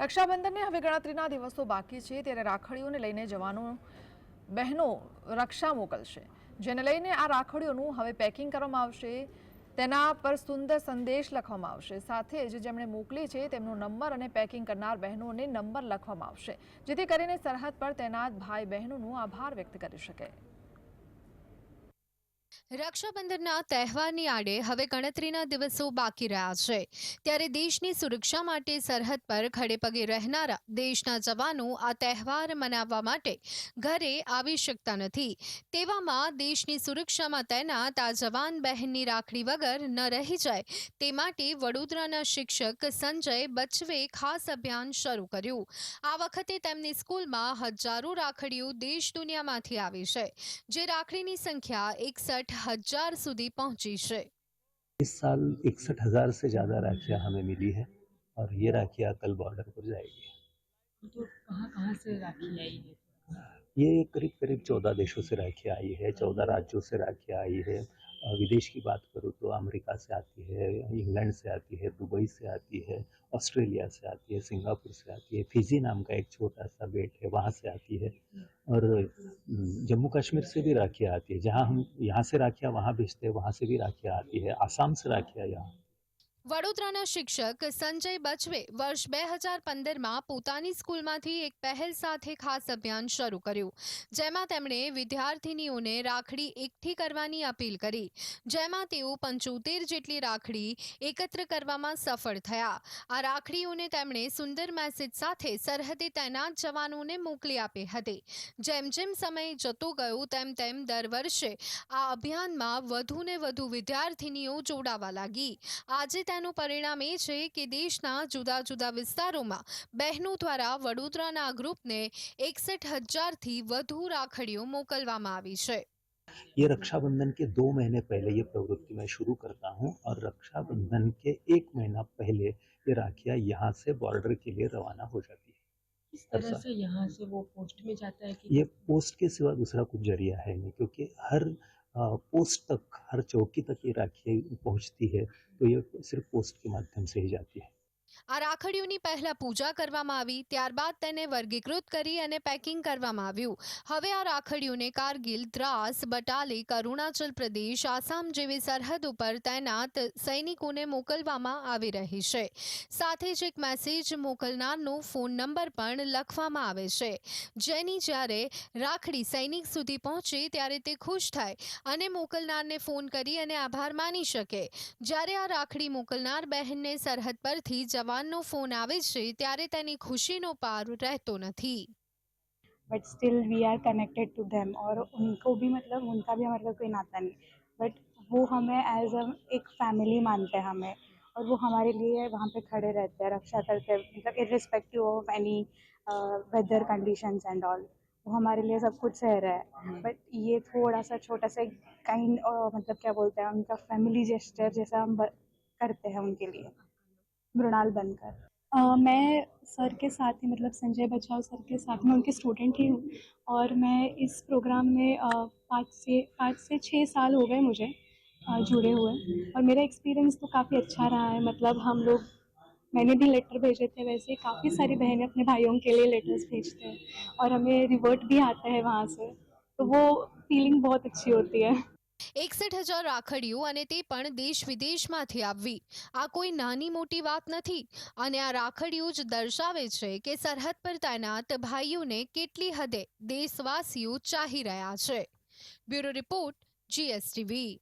રક્ષાબંધનને હવે ગણતરીના દિવસો બાકી છે ત્યારે રાખડીઓને લઈને જવાનો બહેનો રક્ષા મોકલશે. જેને લઈને આ રાખડીઓનું હવે પેકિંગ કરવામાં આવશે, તેના પર સુંદર સંદેશ લખવામાં આવશે. સાથે જ જેમણે મોકલી છે તેમનો નંબર અને પેકિંગ કરનાર બહેનોને નંબર લખવામાં આવશે, જેથી કરીને સરહદ પર તૈનાત ભાઈ બહેનોનું આભાર વ્યક્ત કરી શકે. રક્ષાબંધનના તહેવારની આડે હવે ગણતરીના દિવસો બાકી રહ્યા છે. ત્યારે દેશની સુરક્ષા માટે સરહદ પર ખડેપગે રહેનારા દેશના જવાનો આ તહેવાર મનાવવા માટે ઘરે આવી શકતા નથી. તેવામાં દેશની સુરક્ષામાં તૈનાત આ જવાન બહેનની રાખડી વગર ન રહી જાય. તે માટે વડોદરાના શિક્ષક સંજય બચવે ખાસ અભિયાન શરૂ કર્યું. આ વખતે તેમની સ્કૂલમાં હજારો રાખડીઓ દેશ દુનિયામાંથી આવી છે. જે રાખડીની સંખ્યા એકસઠ હજાર સુધી પહોંચી છે इस साल इकसठ हजार से ज़्यादा राखियाँ हमें मिली है और ये राखियाँ कल बॉर्डर पर जाएगी तो कहाँ कहाँ से राखी आई है ये करीब करीब चौदह देशों से राखियाँ आई है चौदह राज्यों से राखियाँ आई है अ, विदेश की बात करूँ तो अमेरिका से आती है इंग्लैंड से आती है दुबई से आती है ऑस्ट्रेलिया से आती है सिंगापुर से आती है फिजी नाम का एक छोटा सा बेट है वहाँ से आती है और अम, जम्मू कश्मीर से भी राखियाँ आती है। जहाँ हम, यहाँ से राखियाँ वहाँ भेजते हैं, वहाँ से भी राखियाँ आती है। आसाम से राखियाँ यहाँ। વડોદરાના શિક્ષક સંજય બચવે વર્ષ બે હજાર પંદરમાં પોતાની સ્કૂલમાંથી એક પહેલ સાથે ખાસ અભિયાન શરૂ કર્યું, જેમાં તેમણે વિદ્યાર્થિનીઓને રાખડી એકઠી કરવાની અપીલ કરી, જેમાં તેઓ પંચોતેર જેટલી રાખડી એકત્ર કરવામાં સફળ થયા. આ રાખડીઓને તેમણે સુંદર મેસેજ સાથે સરહદે તૈનાત જવાનોને મોકલી આપી હતી. જેમ જેમ સમય જતો ગયો, તેમ તેમ દર વર્ષે આ અભિયાનમાં વધુને વધુ વિદ્યાર્થિનીઓ જોડાવા લાગી. આજે તેનું પરિણામ એ છે કે દેશના જુદા જુદા વિસ્તારોમાં બહેનો દ્વારા વડોદરાના આ ગ્રુપને એકસઠ હજારથી વધુ રાખડીઓ મોકલવામાં આવી છે ये रक्षाबंधन के दो महीने पहले ये प्रवृत्ति मैं शुरू करता हूँ और रक्षाबंधन के एक महीना पहले ये राखियाँ यहाँ से बॉर्डर के लिए रवाना हो जाती है किस तरह अच्छा। से यहाँ से वो पोस्ट में जाता है कि ये पोस्ट के सिवा दूसरा कुछ जरिया है नहीं क्योंकि हर अ, पोस्ट तक, हर चौकी तक ये राखी पहुँचती है तो ये सिर्फ़ पोस्ट के माध्यम से ही जाती है। આ રાખડીઓની પહેલા પૂજા કરવામાં આવી, ત્યારબાદ તેને વર્ગીકૃત કરી અને પેકિંગ કરવામાં આવ્યું. હવે આ રાખડીઓને કારગિલ દ્રાસ બટાલિક અરુણાચલ પ્રદેશ, આસામ જેવી સરહદ ઉપર તૈનાત સૈનિકોને મોકલવામાં આવી રહી છે. સાથે જ એક મેસેજ મોકલનારનો ફોન નંબર પણ લખવામાં આવે છે. જેની જ્યારે રાખડી સૈનિક સુધી પહોંચે ત્યારે તે ખુશ થાય અને મોકલનારને ફોન કરી અને આભાર માની શકે. જ્યારે આ રાખડી મોકલનાર બહેનને સરહદ પરથી જવાનનો ફોન આવે છે ત્યારે તેની ખુશીનો પાર રહેતો નથી but still we are connected to them और उनको भी मतलब उनका भी हमारे साथ कोई नाता नहीं बट वो हमें एज अ एक फैमिली मानते हैं हमें और वो हमारे लिए वहाँ पे खड़े रहते हैं रक्षा करते हैं मतलब irrespective of any weather conditions and all वो हमारे लिए सब कुछ सह रहा है बट ये थोड़ा सा छोटा सा काइंड मतलब क्या बोलते हैं उनका फैमिली जेस्टर जैसा हम ब- करते हैं उनके लिए मृणाल बनकर। मैं सर के साथ ही मतलब संजय बचाव सर के साथ मैं उनके स्टूडेंट ही हूँ और मैं इस प्रोग्राम में पाँच से पाँच से छः साल हो गए मुझे जुड़े हुए। और मेरा एक्सपीरियंस तो काफ़ी अच्छा रहा है मतलब हम लोग, मैंने भी लेटर भेजे थे वैसे, काफ़ी सारी बहनें अपने भाइयों के लिए लेटर्स भेजते हैं और हमें रिवर्ट भी आता है वहाँ से तो वो फीलिंग बहुत अच्छी होती है। એકસઠ હજાર રાખડીઓ અને તે પણ દેશ વિદેશમાંથી આવવી આ કોઈ નાની મોટી વાત નથી. અને આ રાખડીઓ જ દર્શાવે છે કે સરહદ પર તૈનાત ભાઈઓને કેટલી હદે દેશવાસીઓ ચાહી રહ્યા છે. Bureau report, GSTV.